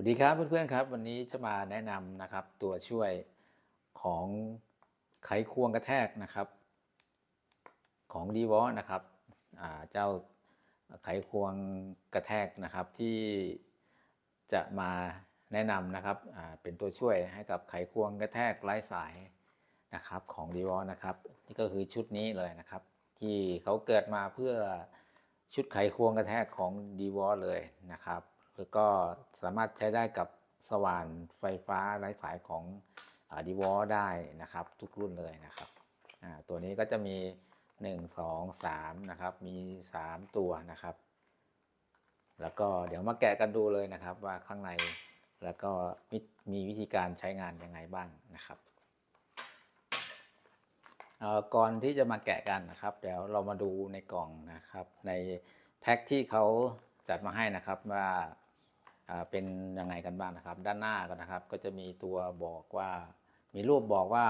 วัสดีครับเพื่อนๆครับ วันนี้จะมาแนะนำนะครับตัวช่วยของไขควงกระแทกนะครับ ของดีวอนะครับเจ้าไขควงกระแทกนะครับที่จะมาแนะนำนะครับเป็นตัวช่วยให้กับไขควงกระแทกไร้สายนะครับของดีวอนะครับนี่ก็คือชุดนี้เลยนะครับ ที่เขาเกิดมาเพื่อชุดไขควงกระแทกของดีวอเลยนะครับ แล้วก็สามารถใช้ได้กับสว่านไฟฟ้าไร้สายของดีวอได้นะครับ ทุกรุ่นเลยนะครับตัวนี้ก็จะมี 1 2 3นะครับ มี 3 ตัวนะครับ แล้วก็เดี๋ยวมาแกะกันดูเลยนะครับ ว่าข้างในแล้วก็ม,มีวิธีการใช้งานยังไงบ้างนะครับก่อนที่จะมาแกะกันนะครับ เดี๋ยวเรามาดูในกล่องนะครับ ในแพ็คที่เขาจัดมาให้นะครับว่า เป็นยังไงกันบ้างนะครับ ด้านหน้าก็นะครับ ก็จะมีตัวบอกว่ามีรูปบอกว่า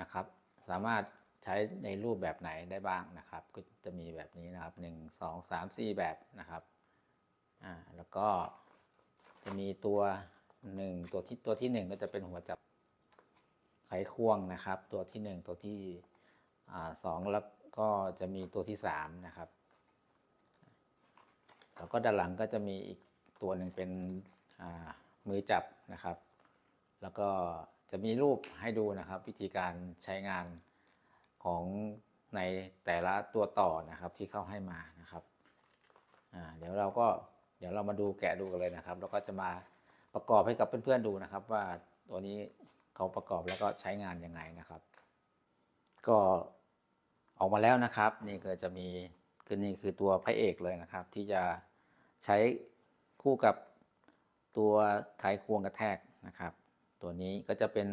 นะครับ สามารถใช้ในรูปแบบไหนได้บ้างนะครับ ก็จะมีแบบนี้นะครับ 1 2 3 4 แบบนะครับอ่าแล้วก็จะมีตัว1ตัวที่ตัวที่ 1 ก็จะเป็นหัวจับไขควงนะครับ ตัวที่ 1 ตัวที่อ่าสองแล้วก็จะมีตัวที่3นะครับแล้วก็ด้านหลังก็จะมีอีก ตัวหนึ่งเป็นมือจับนะครับ แล้วก็จะมีรูปให้ดูนะครับ วิธีการใช้งานของในแต่ละตัวต่อนะครับที่เข้าให้มานะครับเดี๋ยวเราก็เดี๋ยวเรามาดูแกะดูกันเลยนะครับ แล้วก็จะมาประกอบให้กับเพื่อนๆดูนะครับ ว่าตัวนี้เขาประกอบแล้วก็ใช้งานยังไงนะครับ ก็ออกมาแล้วนะครับ นี่ก็จะมีคือนี่คือตัวพระเอกเลยนะครับ ที่จะใช้ คู่กับตัวไขควงกระแทกนะครับ ตัวนี้ก็จะเป็น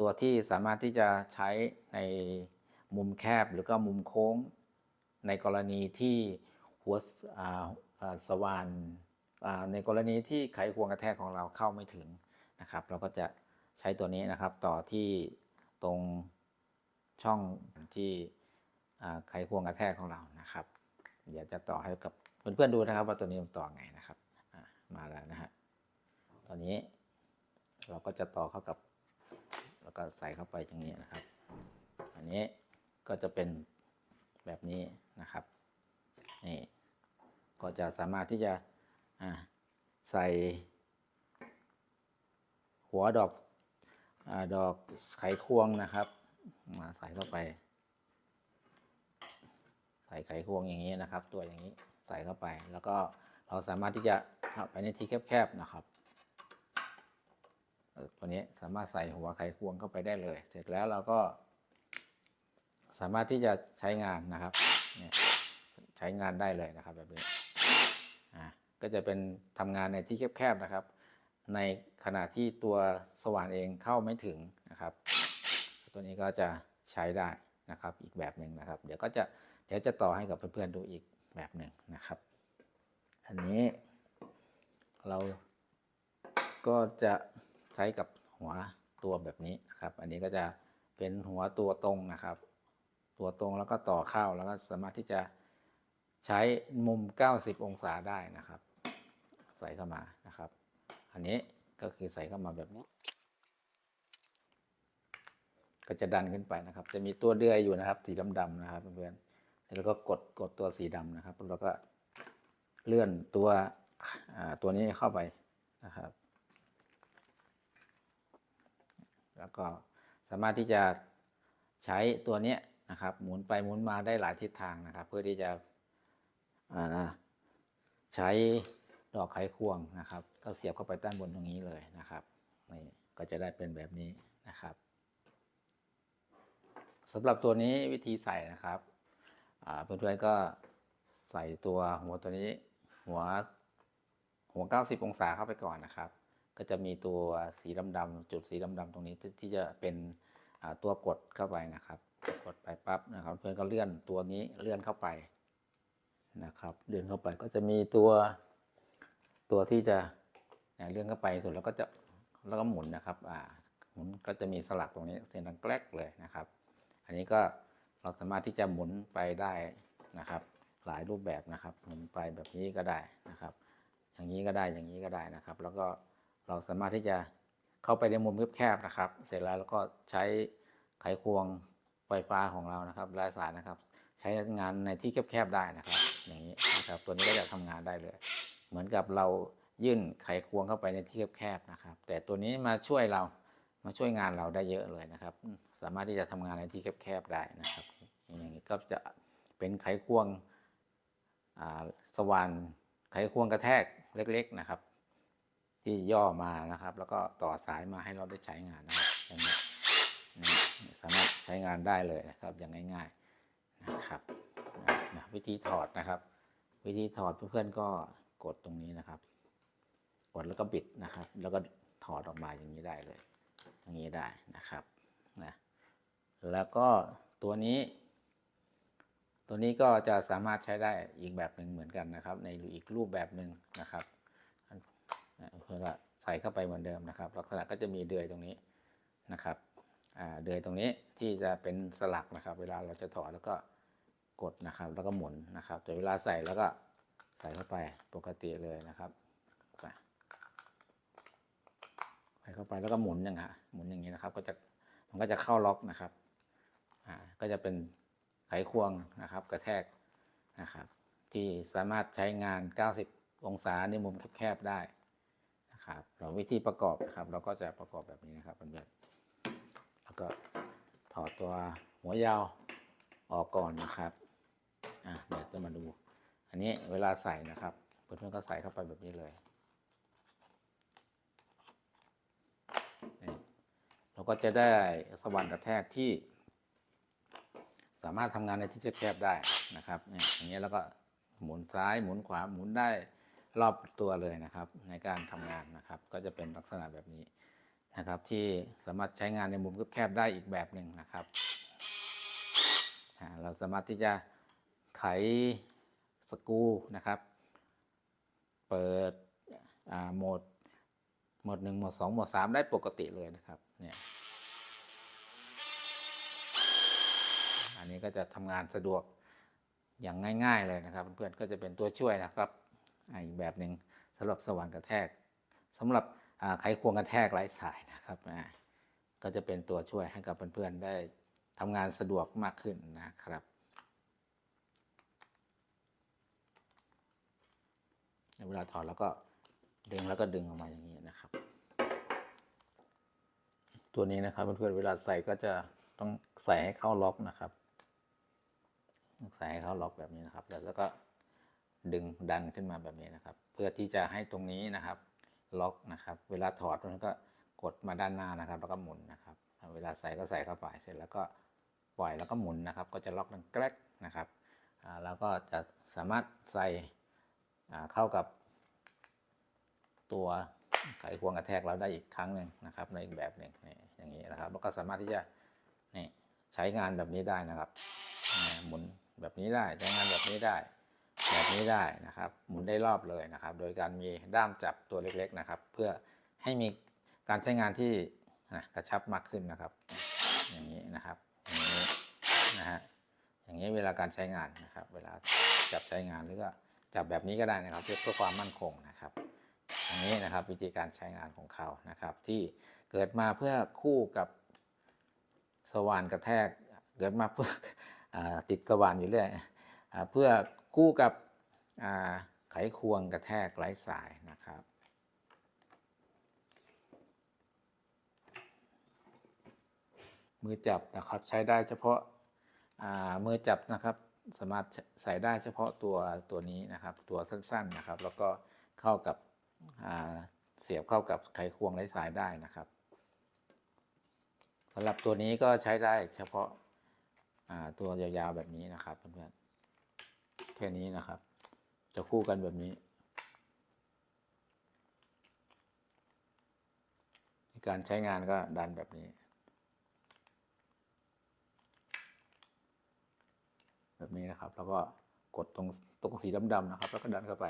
ตัวที่สามารถที่จะใช้ในมุมแคบหรือก็มุมโค้ง ในกรณีที่หัวสว่านในกรณีที่ไขควงกระแทกของเราเข้าไม่ถึงนะครับ เราก็จะใช้ตัวนี้นะครับต่อที่ตรงช่องที่ไขควงกระแทกของเรานะครับ เดี๋ยวจะต่อให้กับ เพื่อนๆดูนะครับ ว่าตัวนี้มันต่อไงนะครับมาแล้วนะฮะตอนนี้เราก็จะต่อเข้ากับ แล้วก็ใส่เข้าไปอย่างนี้นะครับ อันนี้ก็จะเป็นแบบนี้นะครับนี่ก็จะสามารถที่จะใส่หัวดอกอดอกไขควงนะครับ มาใส่เข้าไป ใส่ไขควงอย่างนี้นะครับ ตัวอย่างนี้ ส่เข้าไป แล้วก็เราสามารถที่จะเข้าไปในที่แคบๆนะครับตัวนี้สามารถใส่หัวไขควงเข้าไปได้เลย เสร็จแล้วเราก็ สามารถที่จะใช้งานนะครับเนี่ยใช้งานได้เลยนะครับแบบนี้อ่าก็จะเป็นทำงานในที่แคบๆนะครับ ในขณะที่ตัวสว่านเองเข้าไม่ถึงนะครับ ตัวนี้ก็จะใช้ได้นะครับ อีกแบบหนึ่งนะครับ เดี๋ยวก็จะเดี๋ยวจะต่อให้กับเพื่อนๆดูอีก แบบหนึ่งนะครับ อันนี้เราก็จะใช้กับหัวตัวแบบนี้นะครับ อันนี้ก็จะเป็นหัวตัวตรงนะครับ ตัวตรงแล้วก็ต่อเข้าแล้วก็สามารถที่จะใช้มุม 90 องศาได้นะครับ ใส่เข้ามานะครับ อันนี้ก็คือใส่เข้ามาแบบนี้ ก็จะดันขึ้นไปนะครับ จะมีตัวเดือยอยู่นะครับ สีดำๆนะครับเพื่อนๆ แล้วก็กดกดตัวสีดำนะครับ แล้วก็เลื่อนตัวตัวนี้เข้าไปนะครับ แล้วก็สามารถที่จะใช้ตัวนี้นะครับ หมุนไปหมุนมาได้หลายทิศทางนะครับ เพื่อที่จะใช้ดอกไขควงนะครับ ก็เสียบเข้าไปด้านบนตรงนี้เลยนะครับนี่ก็จะได้เป็นแบบนี้นะครับสำหรับตัวนี้วิธีใส่นะครับ เพื่อนๆก็ใส่ตัวหัวตัวนี้ หัวหัว 90 องศาเข้าไปก่อนนะครับ ก็จะมีตัวสีดำๆจุดสีดำๆตรงนี้ที่จะเป็นตัวกดเข้าไปนะครับ กดไปปั๊บนะครับ เพื่อนก็เลื่อนตัวนี้เลื่อนเข้าไปนะครับ เลื่อนเข้าไปก็จะมีตัวตัวที่จะเนี่ยเลื่อนเข้าไปสุดแล้วก็จะแล้วก็หมุนนะครับอ่าหมุนก็จะมีสลักตรงนี้เสียงดังแกลกเลยนะครับ อันนี้ก็ เราสามารถที่จะหมุนไปได้นะครับ หลายรูปแบบนะครับหมุนไปแบบนี้ก็ได้นะครับ อย่างนี้ก็ได้อย่างนี้ก็ได้นะครับ แล้วก็เราสามารถที่จะเข้าไปในมุมแคบๆนะครับ เสร็จแล้วเราก็ใช้ไขควงไฟฟ้าของเรานะครับลายสายนะครับ ใช้งานในที่แคบๆได้นะครับ อย่างนี้นะครับ ตัวนี้ก็จะทำงานได้เลย เหมือนกับเรายื่นไขควงเข้าไปในที่แคบๆนะครับ แต่ตัวนี้มาช่วยเรามาช่วยงานเราได้เยอะเลยนะครับ สามารถที่จะทำงานในที่แคบๆได้นะครับอย่างนี้ก็จะเป็นไขควงอสว่านไขควงกระแทกเล็ก ๆนะครับ ที่ย่อมานะครับ แล้วก็ต่อสายมาให้เราได้ใช้งานนะครับอย่างนี้สามารถใช้งานได้เลยนะครับอย่างง่ายๆนะครับนะวิธีถอดนะครับ วิธีถอดเพื่อนๆก็กดตรงนี้นะครับ กดแล้วก็บิดนะครับ แล้วก็ถอดออกมาอย่างนี้ได้เลย อย่างนี้ได้นะครับนะ แล้วก็ตัวนี้ ตัวนี้ก็จะสามารถใช้ได้อีกแบบหนึ่งเหมือนกันนะครับ ในอีกรูปแบบหนึ่งนะครับเพื่อก็ใส่เข้าไปเหมือนเดิมนะครับ ลักษณะก็จะมีเดือยตรงนี้นะครับเดือยตรงนี้ที่จะเป็นสลักนะครับ เวลาเราจะถอดแล้วก็กดนะครับ แล้วก็หมุนนะครับ แต่เวลาใส่แล้วก็ใส่เข้าไปปกติเลยนะครับใส่เข้าไปแล้วก็หมุนอย่างเงี้ยหมุนอย่างนี้นะครับ ก็จะมันก็จะเข้าล็อกนะครับ ก็จะเป็นไขควงนะครับ กระแทกนะครับ ที่สามารถใช้งาน 90 องศาในมุมแคบๆได้นะครับเราวิธีประกอบนะครับ เราก็จะประกอบแบบนี้นะครับเพื่อนๆแล้วก็ถอดตัวหัวยาวออกก่อนนะครับอะเดี๋ยวจะมาดู อันนี้เวลาใส่นะครับเพื่อนๆก็ใส่เข้าไปแบบนี้เลยเราก็จะได้สว่านกระแทกที่ามารถทำงานในที่แคบได้นะครับเนี่ยอย่างเงี้ยแล้วก็หมุนซ้ายหมุนขวาหมุนได้รอบตัวเลยนะครับ ในการทำงานนะครับ ก็จะเป็นลักษณะแบบนี้นะครับ ที่สามารถใช้งานในมุมแคบได้อีกแบบหนึ่งนะครับเราสามารถที่จะไขสกรูนะครับ เปิดโหมดโหมดหนึ่งโหมดสองโหมดสามได้ปกติเลยนะครับเนี่ย อั นี้ก็จะทำงานสะดวกอย่างง่าย ๆเลยนะครับเพื่อนๆก็จะเป็นตัวช่วยนะครับอีกแบบหนึ่งสำหรับสว่านกระแทกสำหรับไขควงกระแทกไร้สายนะครับก็จะเป็นตัวช่วยให้กับเพื่อนๆได้ทำงานสะดวกมากขึ้นนะครับเวลาถอดแล้วก็ดึงแล้วก็ดึงออกมาอย่างนี้นะครับ ตัวนี้นะครับเพื่อนๆเวลาใส่ก็จะต้องใส่ให้เข้าล็อกนะครับ ใส่ให้เขาล็อกแบบนี้นะครับ แล้วก็ดึงดันขึ้นมาแบบนี้นะครับ เพื่อที่จะให้ตรงนี้นะครับ ล็อกนะครับ เวลาถอดมันก็กดมาด้านหน้านะครับ แล้วก็หมุนนะครับ เวลาใส่ก็ใส่เข้าไปเสร็จแล้วก็ปล่อยแล้วก็หมุนนะครับ ก็จะล็อกดังแกรกนะครับแล้วก็จะสามารถใส่เข้ากับ ตัวไขควงกระแทกเราได้อีกครั้งหนึ่งนะครับ ในอีกแบบหนึ่งนี่อย่างนี้นะครับ แล้วก็สามารถที่จะนี่ใช้งานแบบนี้ได้นะครับหมุน แบบนี้ได้ใช้งานแบบนี้ได้ แบบนี้ได้นะครับ หมุนได้รอบเลยนะครับ โดยการมีด้ามจับตัวเล็กๆนะครับ เพื่อให้มีการใช้งานที่กระชับมากขึ้นนะครับ อย่างนี้นะครับอย่างนี้นะฮะอย่างนี้เวลาการใช้งานนะครับ เวลาจับใช้งานหรือก็จับแบบนี้ก็ได้นะครับเพื่อเพื่อความมั่นคงนะครับอันนี้นะครับวิธีการใช้งานของเขานะครับ ที่เกิดมาเพื่อคู่กับสว่านกระแทก เกิดมาเพื่อ ติดสว่านอยู่เรื่อยเพื่อคู่กับไขควงกระแทกไร้สายนะครับมือจับนะครับใช้ได้เฉพาะามือจับนะครับสามารถใส่ได้เฉพาะตัวตัวนี้นะครับ ตัวสั้นๆนะครับ แล้วก็เข้ากับเสียบเข้ากับไขควงไร้สายได้นะครับสำหรับตัวนี้ก็ใช้ได้เฉพาะ ตัวยาวๆแบบนี้นะครับเพื่อนๆแค่นี้นะครับ จะคู่กันแบบนี้ การใช้งานก็ดันแบบนี้ แบบนี้นะครับ แล้วก็กดตรงตรงสีดำๆนะครับ แล้วก็ดันเข้าไป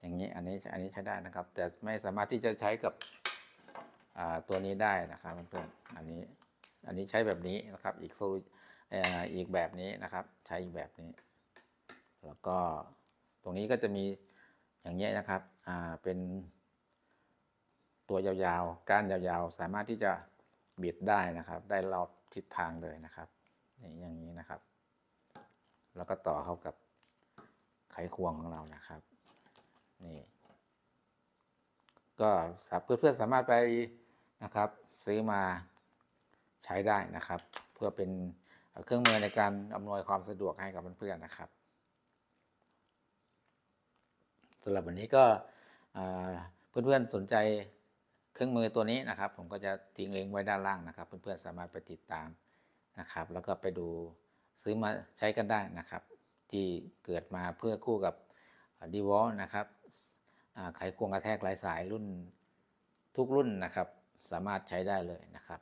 อย่างนี้อันนี้อันนี้ใช้ได้นะครับ แต่ไม่สามารถที่จะใช้กับตัวนี้ได้นะครับเพื่อนๆอันนี้อันนี้ใช้แบบนี้นะครับ อีกโซ อีกแบบนี้นะครับ ใช้อีกแบบนี้ แล้วก็ตรงนี้ก็จะมีอย่างเงี้ยนะครับเป็นตัวยาวๆ ก้านยาวๆ สามารถที่จะบิดได้นะครับ ได้รอบทิศทางเลยนะครับนี่อย่างนี้นะครับ แล้วก็ต่อเข้ากับไขควงของเรานะครับ นี่ ก็เพื่อนๆสามารถไปนะครับ ซื้อมาใช้ได้นะครับ เพื่อเป็น เครื่องมือในการอำนวยความสะดวกให้กับเพื่อนๆนะครับสำหรับวันนี้ก็เพื่อนๆสนใจเครื่องมือตัวนี้นะครับ ผมก็จะทิ้งลิงก์ไว้ด้านล่างนะครับ เพื่อนๆสามารถไปติดตามนะครับ แล้วก็ไปดูซื้อมาใช้กันได้นะครับ ที่เกิดมาเพื่อคู่กับดีวอลนะครับอ่าไขควงกระแทกหลายสายรุ่นทุกรุ่นนะครับ สามารถใช้ได้เลยนะครับ